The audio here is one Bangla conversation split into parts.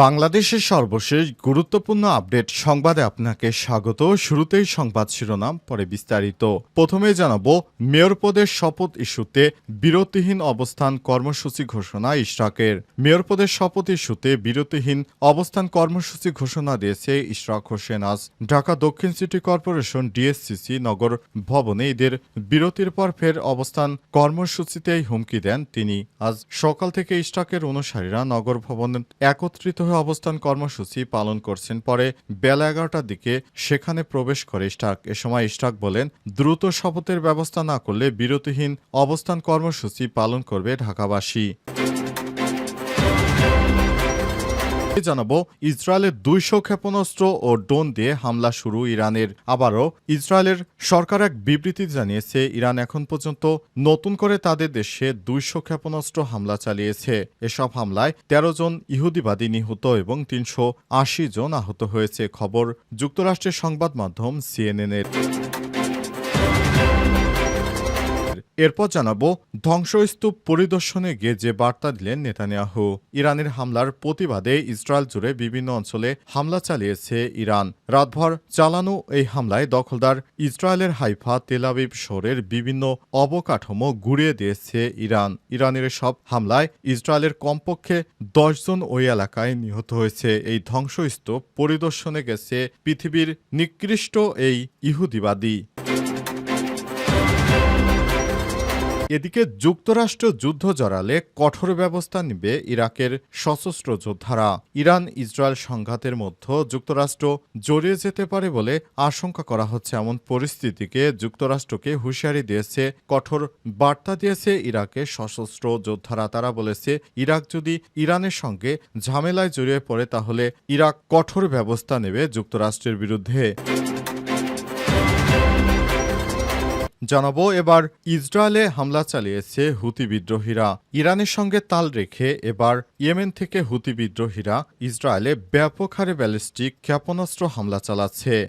বাংলাদেশের সর্বশেষ গুরুত্বপূর্ণ আপডেট সংবাদে আপনাকে স্বাগত। শুরুতেই সংবাদ শিরোনাম, পরে বিস্তারিত। প্রথমে জানাব, মেয়র পদের শপথ ইস্যুতে বিরতিহীন অবস্থান কর্মসূচি ঘোষণা ইশরাকের। মেয়র পদের শপথ ইস্যুতে বিরতিহীন অবস্থান কর্মসূচি ঘোষণা দিয়েছে ইশরাক হোসেন আজ। ঢাকা দক্ষিণ সিটি কর্পোরেশন ডিএসসিসি নগর ভবনে ঈদের বিরতির পর ফের অবস্থান কর্মসূচিতেই হুমকি দেন তিনি। আজ সকাল থেকে ইশরাকের অনুসারীরা নগর ভবনে একত্রিত হয়ে অবস্থান কর্মসূচি পালন করছেন। পরে বেলা এগারোটার দিকে সেখানে প্রবেশ করে স্টাক এ সময় স্টাক বলেন, দ্রুত শপথের ব্যবস্থা না করলে বিরতিহীন অবস্থান কর্মসূচি পালন করবে ঢাকাবাসী। জানাব, ইসরায়েলের দুইশো ক্ষেপণাস্ত্র ও ড্রোন দিয়ে হামলা শুরু ইরানের। আবারও ইসরায়েলের সরকার এক বিবৃতি জানিয়েছে, ইরান এখন পর্যন্ত নতুন করে তাদের দেশে দুইশো ক্ষেপণাস্ত্র হামলা চালিয়েছে। এসব হামলায় ১৩ জন ইহুদিবাদী নিহত এবং তিনশো আশি জন আহত হয়েছে। খবর যুক্তরাষ্ট্রের সংবাদ মাধ্যম সিএনএনের। এরপর জানাব, ধ্বংসস্তূপ পরিদর্শনে গিয়ে যে বার্তা দিলেন নেতানিয়াহু, ইরানের হামলার প্রতিবাদে ইসরায়েল জুড়ে বিভিন্ন অঞ্চলে হামলা চালিয়েছে ইরান। রাতভর চালানো এই হামলায় দখলদার ইসরায়েলের হাইফা তেলাবিব শহরের বিভিন্ন অবকাঠামো গুড়িয়ে দিয়েছে ইরান। ইরানের সব হামলায় ইসরায়েলের কমপক্ষে দশজন ওই এলাকায় নিহত হয়েছে। এই ধ্বংসস্তূপ পরিদর্শনে গেছে পৃথিবীর নিকৃষ্ট এই ইহুদিবাদী। এদিকে যুক্তরাষ্ট্র যুদ্ধ জড়ালে কঠোর ব্যবস্থা নেবে ইরাকের সশস্ত্র যোদ্ধারা। ইরান ইসরায়েল সংঘাতের মধ্যে যুক্তরাষ্ট্র জড়িয়ে যেতে পারে বলে আশঙ্কা করা হচ্ছে। এমন পরিস্থিতিকে যুক্তরাষ্ট্রকে হুঁশিয়ারি দিয়েছে, কঠোর বার্তা দিয়েছে ইরাকের সশস্ত্র যোদ্ধারা। তারা বলেছে, ইরাক যদি ইরানের সঙ্গে ঝামেলায় জড়িয়ে পড়ে তাহলে ইরাক কঠোর ব্যবস্থা নেবে যুক্তরাষ্ট্রের বিরুদ্ধে। জানাব, এবার ইসরায়েলে হামলা চালিয়েছে হুতি বিদ্রোহীরা। ইরানের সঙ্গে তাল রেখে এবার ইয়েমেন থেকে হুতি বিদ্রোহীরা ইসরায়েলে ব্যাপক হারে ব্যালিস্টিক ক্ষেপণাস্ত্র হামলা চালাচ্ছে।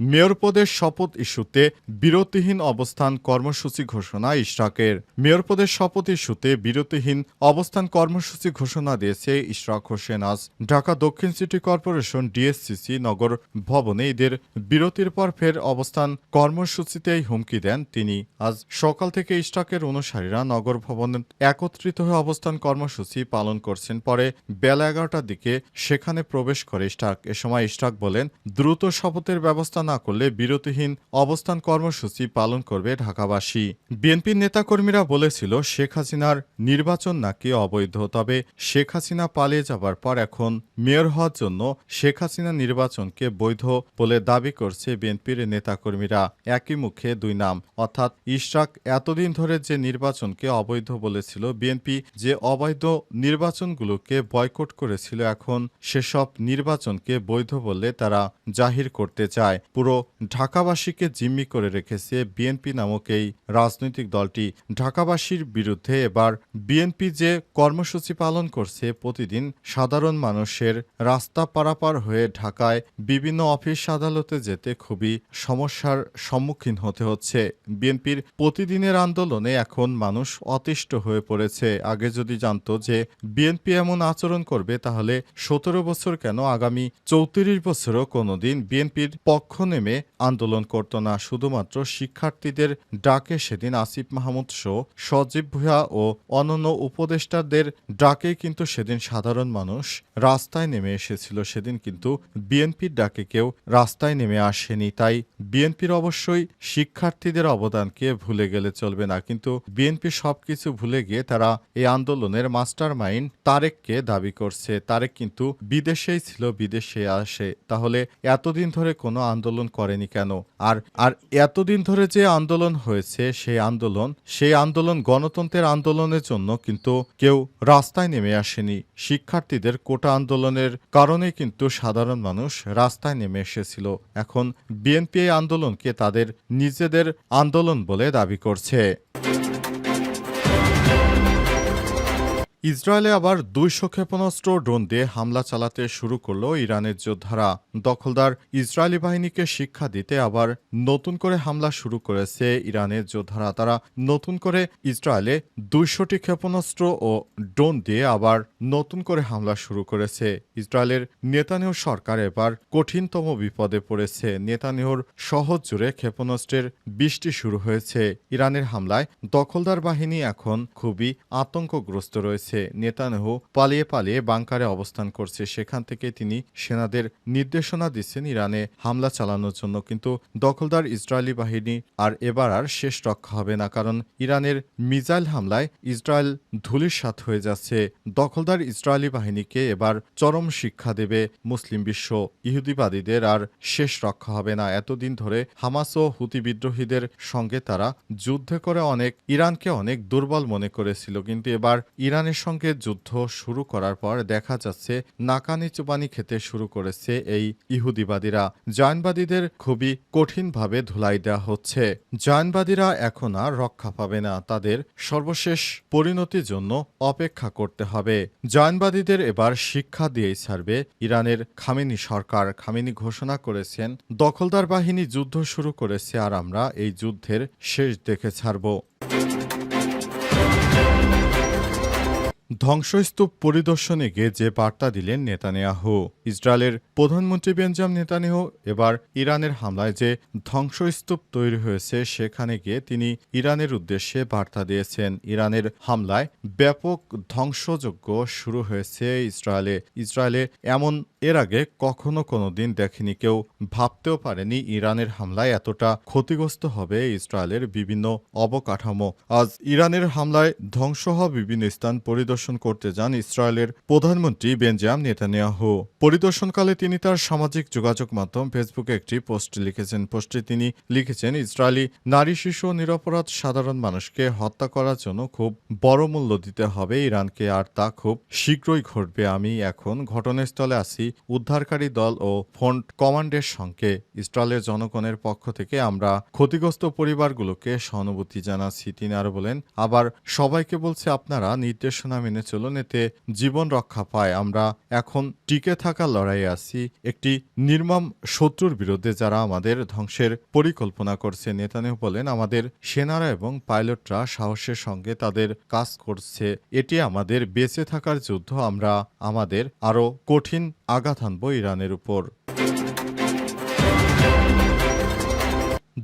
মেয়র পদের শপথ ইস্যুতে বিরতিহীন অবস্থান কর্মসূচি ঘোষণা ইশরাকের। মেয়র পদের শপথ ইস্যুতে বিরতিহীন অবস্থান কর্মসূচি ঘোষণা দিয়েছে ইশরাক হোসেন আজ। ঢাকা দক্ষিণ সিটি কর্পোরেশন ডিএসসিসি নগর ভবনে ঈদের বিরতির পর ফের অবস্থান কর্মসূচিতেই হুমকি দেন তিনি। আজ সকাল থেকে ইশরাকের অনুসারীরা নগর ভবনে একত্রিত হয়ে অবস্থান কর্মসূচি পালন করছেন। পরে বেলা এগারোটার দিকে সেখানে প্রবেশ করে ইশরাক। এ সময় ইশরাক বলেন, দ্রুত শপথের ব্যবস্থা না করলে বিরতিহীন অবস্থান কর্মসূচি পালন করবে ঢাকাবাসী। বিএনপির নেতাকর্মীরা বলেছিল, শেখ হাসিনার নির্বাচন নাকি অবৈধ, তবে শেখ হাসিনা পালিয়ে যাবার পর এখন মেয়র হওয়ার জন্য শেখ হাসিনা নির্বাচনকে বৈধ বলে দাবি করছে বিএনপির নেতাকর্মীরা। একই মুখে দুই নাম, অর্থাৎ ইশরাক এতদিন ধরে যে নির্বাচনকে অবৈধ বলেছিল, বিএনপি যে অবৈধ নির্বাচনগুলোকে বয়কট করেছিল, এখন সেসব নির্বাচনকে বৈধ বলে তারা জাহির করতে চায়। পুরো ঢাকাবাসীকে জিম্মি করে রেখেছে বিএনপি নামক এই রাজনৈতিক দলটি। ঢাকাবাসীর বিরুদ্ধে এবার বিএনপি যে কর্মসূচি পালন করছে, প্রতিদিন সাধারণ মানুষের রাস্তা পারাপার হয়ে ঢাকায় বিভিন্ন অফিস আদালতে যেতে খুবই সমস্যার সম্মুখীন হতে হচ্ছে। বিএনপির প্রতিদিনের আন্দোলনে এখন মানুষ অতিষ্ঠ হয়ে পড়েছে। আগে যদি জানতো যে বিএনপি এমন আচরণ করবে, তাহলে সতেরো বছর কেন? আগামী চৌত্রিশ বছরও কোনোদিন বিএনপির পক্ষ নেমে আন্দোলন করত না, শুধুমাত্র শিক্ষার্থীদের ডাকে সেদিন আসিফ মাহমুদ শো সজীব ভুয়া ও অন্যান্য উপদেষ্টাদের ডাকে কিন্তু সেদিন সাধারণ মানুষ রাস্তায় নেমে এসেছিল। সেদিন কিন্তু বিএনপির ডাকে কেউ রাস্তায় নেমে আসেনি। তাই বিএনপির অবশ্যই শিক্ষার্থীদের অবদানকে ভুলে গেলে চলবে না। কিন্তু বিএনপি সবকিছু ভুলে গিয়ে তারা এই আন্দোলনের মাস্টার মাইন্ড তারেককে দাবি করছে। তারেক কিন্তু বিদেশেই ছিল, বিদেশে আসে। তাহলে এতদিন ধরে কোনো আন্দোলন করেনি কেন? আর আর এতদিন ধরে যে আন্দোলন হয়েছে, সেই আন্দোলন সেই আন্দোলন গণতন্ত্রের আন্দোলনের জন্য কিন্তু কেউ রাস্তায় নেমে আসেনি। শিক্ষার্থীদের কোটা আন্দোলনের কারণে কিন্তু সাধারণ মানুষ রাস্তায় নেমে এসেছিল। এখন বিএনপি আন্দোলনকে তাদের নিজেদের আন্দোলন বলে দাবি করছে। ইসরায়েলে আবার দুইশো ক্ষেপণাস্ত্র ড্রোন দিয়ে হামলা চালাতে শুরু করল ইরানের যোদ্ধারা। দখলদার ইসরায়েলি বাহিনীকে শিক্ষা দিতে আবার নতুন করে হামলা শুরু করেছে ইরানের যোদ্ধারা। তারা নতুন করে ইসরায়েলে দুইশোটি ক্ষেপণাস্ত্র ও ড্রোন দিয়ে আবার নতুন করে হামলা শুরু করেছে। ইসরায়েলের নেতানিহ সরকার এবার কঠিনতম বিপদে পড়েছে। নেতানিহর সহজ জুড়ে ক্ষেপণাস্ত্রের বৃষ্টি শুরু হয়েছে। ইরানের হামলায় দখলদার বাহিনী এখন খুবই আতঙ্কগ্রস্ত রয়েছে। নেতানেহ পালিয়ে পালিয়ে বাংকারে অবস্থান করছে। সেখান থেকে তিনি সেনাদের নির্দেশনা দিচ্ছেন ইরানে হামলা চালানোর জন্য। কিন্তু দখলদার ইসরায়েলি বাহিনী আর এবার আর শেষ রক্ষা হবে না, কারণ ইরানের মিসাইল হামলায় ইসরায়েল ধুলিস্বাত হয়ে যাচ্ছে। দখলদার ইসরায়েলি বাহিনীকে এবার চরম শিক্ষা দেবে মুসলিম বিশ্ব। ইহুদিবাদীদের আর শেষ রক্ষা হবে না। এতদিন ধরে হামাস ও হুতি বিদ্রোহীদের সঙ্গে তারা যুদ্ধ করে অনেক, ইরানকে অনেক দুর্বল মনে করেছিল। কিন্তু এবার ইরানের সঙ্গে যুদ্ধ শুরু করার পর দেখা যাচ্ছে নাকানি চুবানি খেতে শুরু করেছে এই ইহুদিবাদীরা। জয়নবাদীদের খুবই কঠিনভাবে ধুলাই দেওয়া হচ্ছে। জয়নবাদীরা এখন আর রক্ষা পাবে না, তাদের সর্বশেষ পরিণতির জন্য অপেক্ষা করতে হবে। জয়নবাদীদের এবার শিক্ষা দিয়েই ছাড়বে ইরানের খামেনি সরকার। খামেনি ঘোষণা করেছেন, দখলদার বাহিনী যুদ্ধ শুরু করেছে আর আমরা এই যুদ্ধের শেষ দেখে ছাড়ব। ধ্বংসস্তূপ পরিদর্শনে গিয়ে যে বার্তা দিলেন নেতানিয়াহু, ইসরায়েলের প্রধানমন্ত্রী বেঞ্জাম নেতানিয়াহু, এবার ইরানের হামলায় যে ধ্বংসস্তূপ তৈরি হয়েছে, সেখানে গিয়ে তিনি ইরানের উদ্দেশ্যে বার্তা দিয়েছেন। ইরানের হামলায় ব্যাপক ধ্বংসযজ্ঞ শুরু হয়েছে ইসরায়েলে। ইসরায়েলে এমন এর আগে কখনো কোনো দিন দেখেনি কেউ। ভাবতেও পারেনি ইরানের হামলায় এতটা ক্ষতিগ্রস্ত হবে ইসরায়েলের বিভিন্ন অবকাঠামো। আজ ইরানের হামলায় ধ্বংস হওয়া বিভিন্ন স্থান পরিদর্শন করতে যান ইসরায়েলের প্রধানমন্ত্রী বেঞ্জাম নেতানিয়াহু। পরিদর্শনকালে তিনি তার সামাজিক যোগাযোগ মাধ্যম ফেসবুকে একটি পোস্ট লিখেছেন। পোস্টে তিনি লিখেছেন, ইসরায়েলি নারী, শিশু নিরপরাধ সাধারণ মানুষকে হত্যা করার জন্য খুব বড় মূল্য দিতে হবে ইরানকে, আর তা খুব শীঘ্রই ঘটবে। আমি এখন ঘটনাস্থলে আছি উদ্ধারকারী দল ও ফ্রন্ট কমান্ডের সঙ্গে ইসরায়েলের জনগণের পক্ষ থেকে আমরা ক্ষতিগ্রস্ত পরিবারগুলোকে সহানুভূতি জানাচ্ছি তিনি আরও বলেন। আবার সবাইকে বলছে, আপনারা নির্দেশনা মেনে চলুন, এতে জীবন রক্ষা পায়। আমরা এখন টিকে থাকার লড়াইয়ে আছি। একটি নির্মম শত্রুর বিরুদ্ধে যারা আমাদের ধ্বংসের পরিকল্পনা করছে। নেতানেহ বলেন, আমাদের সেনারা এবং পাইলটরা সাহসের সঙ্গে তাদের কাজ করছে। এটি আমাদের বেঁচে থাকার যুদ্ধ। আমরা আমাদের আরও কঠিন আঘাত হানব ইরানের উপর।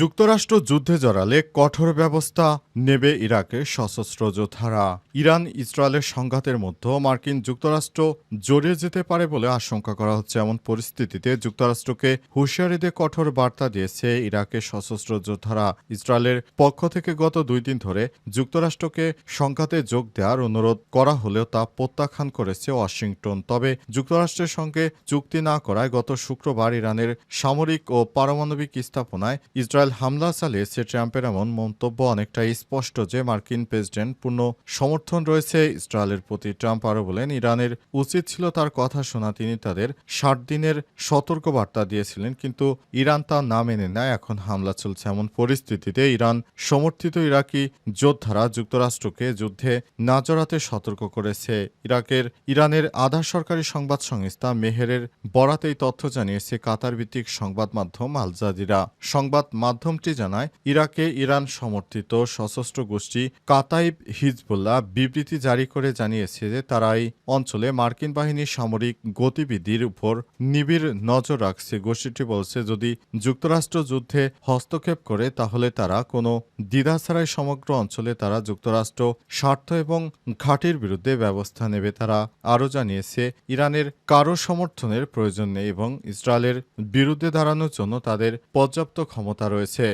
যুক্তরাষ্ট্র যুদ্ধে জড়ালে কঠোর ব্যবস্থা নেবে ইরাকের সশস্ত্র যোদ্ধারা। ইরান ইসরায়েলের সংঘাতের মধ্যে মার্কিন যুক্তরাষ্ট্র জড়িয়ে যেতে পারে বলে আশঙ্কা করা হচ্ছে। এমন পরিস্থিতিতে যুক্তরাষ্ট্রকে হুঁশিয়ারি দিয়ে কঠোর বার্তা দিয়েছে ইরাকের সশস্ত্র যোদ্ধারা। ইসরায়েলের পক্ষ থেকে গত দুই দিন ধরে যুক্তরাষ্ট্রকে সংঘাতে যোগ দেওয়ার অনুরোধ করা হলেও তা প্রত্যাখ্যান করেছে ওয়াশিংটন। তবে যুক্তরাষ্ট্রের সঙ্গে চুক্তি না করায় গত শুক্রবার ইরানের সামরিক ও পারমাণবিক স্থাপনায় ইসরায়েল হামলা চালিয়েছে ট্রাম্পের এমন মন্তব্য অনেকটাই স্পষ্ট যে মার্কিন প্রেসিডেন্ট পূর্ণ সমর্থন রয়েছে ইসরায়েলের প্রতি। ট্রাম্প আরও বলেন, ইরানের উচিত ছিল তার কথা শোনা, তিনি তাদের ষাট দিনের সতর্কবার্তা দিয়েছিলেন, কিন্তু ইরান তা না মেনে নেয়, এখন হামলা চলছে এমন পরিস্থিতিতে। ইরান সমর্থিত ইরাকি যোদ্ধারা যুক্তরাষ্ট্রকে যুদ্ধে না জড়াতে সতর্ক করেছে। ইরাকের, ইরানের আধা সরকারি সংবাদ সংস্থা মেহেরের বরাত এই তথ্য জানিয়েছে কাতার ভিত্তিক সংবাদ মাধ্যম আল জাজিরা। সংবাদ মাধ্যমটি জানায়, ইরাকে ইরান সমর্থিত সশস্ত্র গোষ্ঠী কাতাইব হিজবুল্লাহ বিবৃতি জারি করে জানিয়েছে যে তারা এই অঞ্চলে মার্কিন বাহিনীর সামরিক গতিবিধির উপর নিবিড় নজর রাখছে। গোষ্ঠীটি বলছে, যদি যুক্তরাষ্ট্র যুদ্ধে হস্তক্ষেপ করে, তাহলে তারা কোনো দ্বিধা ছাড়াই সমগ্র অঞ্চলে তারা যুক্তরাষ্ট্র স্বার্থ এবং ঘাটির বিরুদ্ধে ব্যবস্থা নেবে। তারা আরও জানিয়েছে, ইরানের কারও সমর্থনের প্রয়োজন নেই এবং ইসরায়েলের বিরুদ্ধে দাঁড়ানোর জন্য তাদের পর্যাপ্ত ক্ষমতা রয়েছে